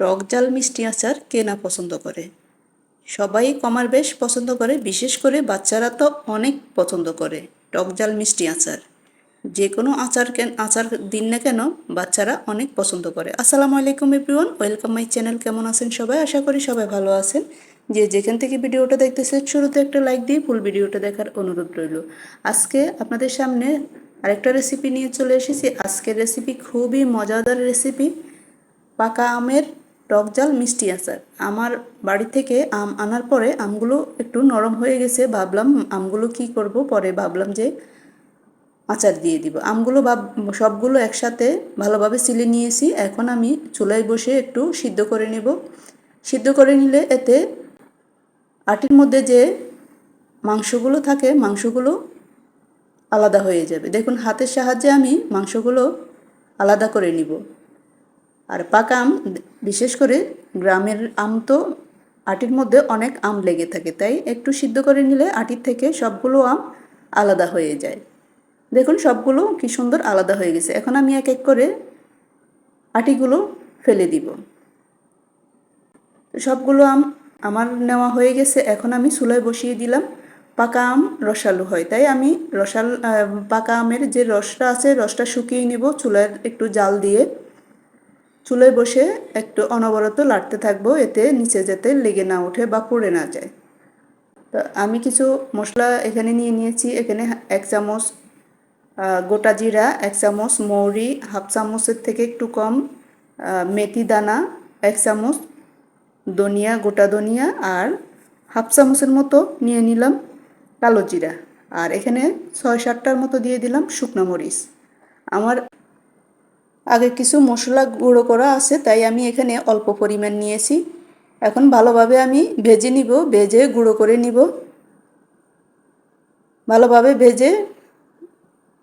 টক জাল মিষ্টি আচার কে না পছন্দ করে। সবাই কমার বেশ পছন্দ করে, বিশেষ করে বাচ্চারা তো অনেক পছন্দ করে টক জাল মিষ্টি আচার। যে কোনো আচার কেন, আচার দিন না কেন বাচ্চারা অনেক পছন্দ করে। আসসালামু আলাইকুম এভরিওয়ান, ওয়েলকাম মাই চ্যানেল, কেমন আছেন সবাই? আশা করি সবাই ভালো আছেন। যে যেখান থেকে ভিডিওটা দেখতেছেন, শুরুতে একটা লাইক দিয়ে ফুল ভিডিওটা দেখার অনুরোধ রইল। আজকে আপনাদের সামনে আরেকটা রেসিপি নিয়ে চলে এসেছি। আজকের রেসিপি খুবই মজাদার রেসিপি পাকা আমের টক জাল মিষ্টি আচার আমার বাড়ি থেকে আম আনার পরে আমগুলো একটু নরম হয়ে গেছে। ভাবলাম আমগুলো কি করব? পরে ভাবলাম যে আচার দিয়ে দিব। আমগুলো ভাব, সবগুলো একসাথে ভালোভাবে সিলে নিয়েছি। এখন আমি চুলায় বসে একটু সিদ্ধ করে নেব। সিদ্ধ করে নিলে এতে আটির মধ্যে যে মাংসগুলো থাকে, মাংসগুলো আলাদা হয়ে যাবে। দেখুন, হাতের সাহায্যে আমি মাংসগুলো আলাদা করে নিব। আর পাকা আম, বিশেষ করে গ্রামের আম তো আটির মধ্যে অনেক আম লেগে থাকে, তাই একটু সিদ্ধ করে নিলে আটির থেকে সবগুলো আম আলাদা হয়ে যায়। দেখুন সবগুলো কি সুন্দর আলাদা হয়ে গেছে। এখন আমি এক এক করে আটিগুলো ফেলে দিব। সবগুলো আম আমার নেওয়া হয়ে গেছে। এখন আমি চুলায় বসিয়ে দিলাম। পাকা আম রসালো হয়, তাই আমি রসাল পাকা আমের যে রসটা আছে, রসটা শুকিয়ে নিব। চুলায় একটু জাল দিয়ে চুলায় বসে একটু অনবরত লাড়তে থাকব, এতে নিচে যাতে লেগে না ওঠে বা পড়ে না যায়। তো আমি কিছু মশলা এখানে নিয়ে নিয়েছি। এখানে এক চামচ গোটা জিরা, এক চামচ মৌরি, হাফ চামচের থেকে একটু কম মেথি দানা, এক চামচ ধনিয়া, গোটা ধনিয়া আর হাফ চামচের মতো নিয়ে নিলাম কালো জিরা। আর এখানে ছয় সাতটার মতো দিয়ে দিলাম শুকনো মরিচ। আমার আগে কিছু মশলা গুঁড়ো করা আছে, তাই আমি এখানে অল্প পরিমাণ নিয়েছি। এখন ভালোভাবে আমি ভেজে নিব, ভেজে গুঁড়ো করে নিব। ভালোভাবে ভেজে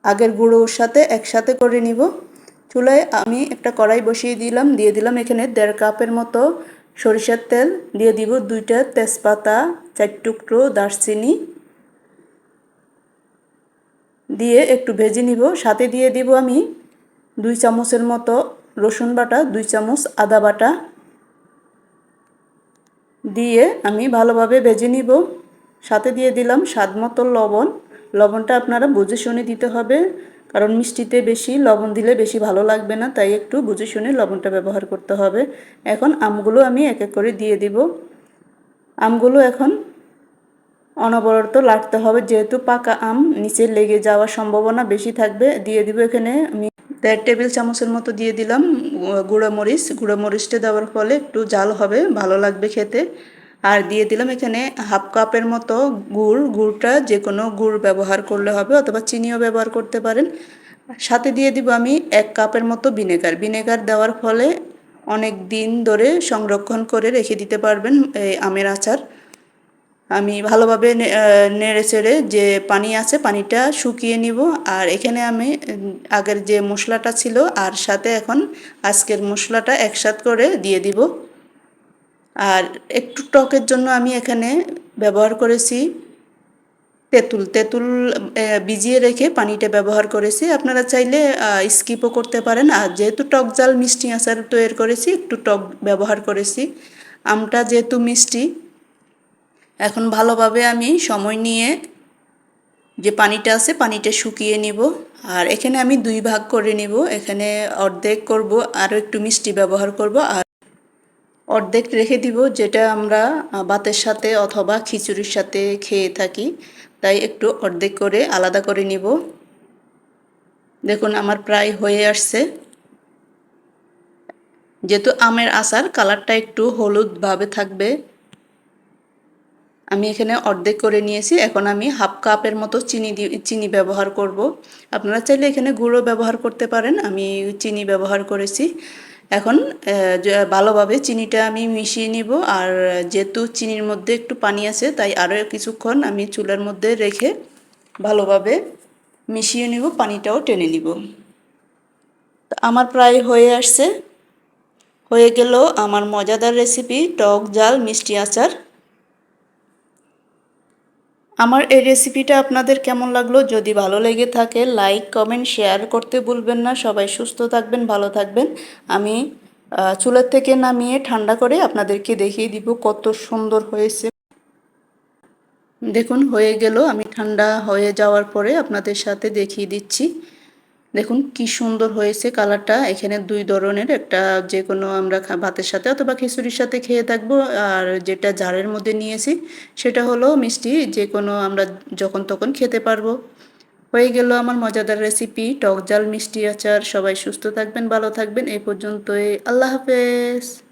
আগের গুঁড়োর সাথে একসাথে করে নিব। চুলায় আমি একটা কড়াই বসিয়ে দিলাম, দিয়ে দিলাম এখানে দেড় কাপের মতো সরিষার তেল। দিয়ে দিব দুইটা তেজপাতা, চার টুকরো দারচিনি। দিয়ে একটু ভেজে নিব। সাথে দিয়ে দিব আমি দুই চামচের মতো রসুন বাটা, দুই চামচ আদা বাটা দিয়ে আমি ভালোভাবে ভেজে নিব। সাথে দিয়ে দিলাম স্বাদ মতো লবণ। লবণটা আপনারা বুঝে শুনে দিতে হবে, কারণ মিষ্টিতে বেশি লবণ দিলে বেশি ভালো লাগবে না, তাই একটু বুঝে শুনে লবণটা ব্যবহার করতে হবে। এখন আমগুলো আমি এক এক করে দিয়ে দিব। আমগুলো এখন অনবরত লাটতে হবে, যেহেতু পাকা আম নিচে লেগে যাওয়ার সম্ভাবনা বেশি থাকবে, দিয়ে দিব এখানে দেড় টেবিল চামচের মতো দিয়ে দিলাম, গুঁড়ো মরিচ। মরিচটা দেওয়ার ফলে একটু জাল হবে, ভালো লাগবে খেতে। আর দিয়ে দিলাম এখানে হাফ কাপের মতো গুড়। গুড়টা যে কোনো গুড় ব্যবহার করলে হবে অথবা চিনিও ব্যবহার করতে পারেন। সাথে দিয়ে দিব আমি এক কাপের মতো ভিনেগার। ভিনেগার দেওয়ার ফলে অনেক দিন ধরে সংরক্ষণ করে রেখে দিতে পারবেন এই আমের আচার। আমি ভালোভাবে নেড়ে চেড়ে যে পানি আছে পানিটা শুকিয়ে নিব। আর এখানে আমি আগের যে মশলাটা ছিল আর সাথে এখন আজকের মশলাটা একসাথ করে দিয়ে দিব। আর একটু টকের জন্য আমি এখানে ব্যবহার করেছি তেঁতুল। তেঁতুল ভিজিয়ে রেখে পানিটা ব্যবহার করেছি। আপনারা চাইলে স্কিপও করতে পারেন। আর যেহেতু টক জাল মিষ্টি আচার তৈরি করেছি, একটু টক ব্যবহার করেছি। আমটা যেহেতু মিষ্টি এখন ভালোভাবে আমি সময় নিয়ে যে পানিটা আছে পানিটা শুকিয়ে নিব। আর এখানে আমি দুই ভাগ করে নিব। এখানে অর্ধেক করব আরও একটু মিষ্টি ব্যবহার করব, আর অর্ধেক রেখে দিব, যেটা আমরা ভাতের সাথে অথবা খিচুড়ির সাথে খেয়ে থাকি। তাই একটু অর্ধেক করে আলাদা করে নিব। দেখুন, আমার প্রায় হয়ে আসছে। যেহেতু আমের আচার, কালারটা একটু হলুদভাবে থাকবে। আমি এখানে অর্ধেক করে নিয়েছি। এখন আমি হাফ কাপের মতো চিনি চিনি ব্যবহার করব। আপনারা চাইলে এখানে গুঁড়ো ব্যবহার করতে পারেন। আমি চিনি ব্যবহার করেছি। এখন ভালোভাবে চিনিটা আমি মিশিয়ে নিব। আর যেহেতু চিনির মধ্যে একটু পানি আছে, তাই আরও কিছুক্ষণ আমি চুলার মধ্যে রেখে ভালোভাবে মিশিয়ে নিব, পানিটাও টেনে নিব। আমার প্রায় হয়ে আসছে। হয়ে গেল আমার মজাদার রেসিপি, টক জাল মিষ্টি আচার। আমার এই রেসিপিটা আপনাদের কেমন লাগল? যদি ভালো লেগে থাকে লাইক কমেন্ট শেয়ার করতে ভুলবেন না। সবাই সুস্থ থাকবেন, ভালো থাকবেন। আমি চুলের থেকে নামিয়ে ঠান্ডা করে আপনাদেরকে দেখিয়ে দিব কত সুন্দর হয়েছে। দেখুন, হয়ে গেল। আমি ঠান্ডা হয়ে যাওয়ার পরে আপনাদের সাথে দেখিয়ে দিচ্ছি। দেখুন কি সুন্দর হয়েছে কালারটা। এখানে দুই ধরনের, একটা যে কোনো আমরা ভাতের সাথে অথবা খিচুড়ির সাথে খেয়ে থাকব। আর যেটা জারের মধ্যে নিয়েছি, সেটা হলো মিষ্টি যে কোনো আমরা যখন তখন খেতে পারব। হয়ে গেল আমার মজাদার রেসিপি টক জাল মিষ্টি আচার। সবাই সুস্থ থাকবেন, ভালো থাকবেন। এই পর্যন্তই। আল্লাহ হাফেজ।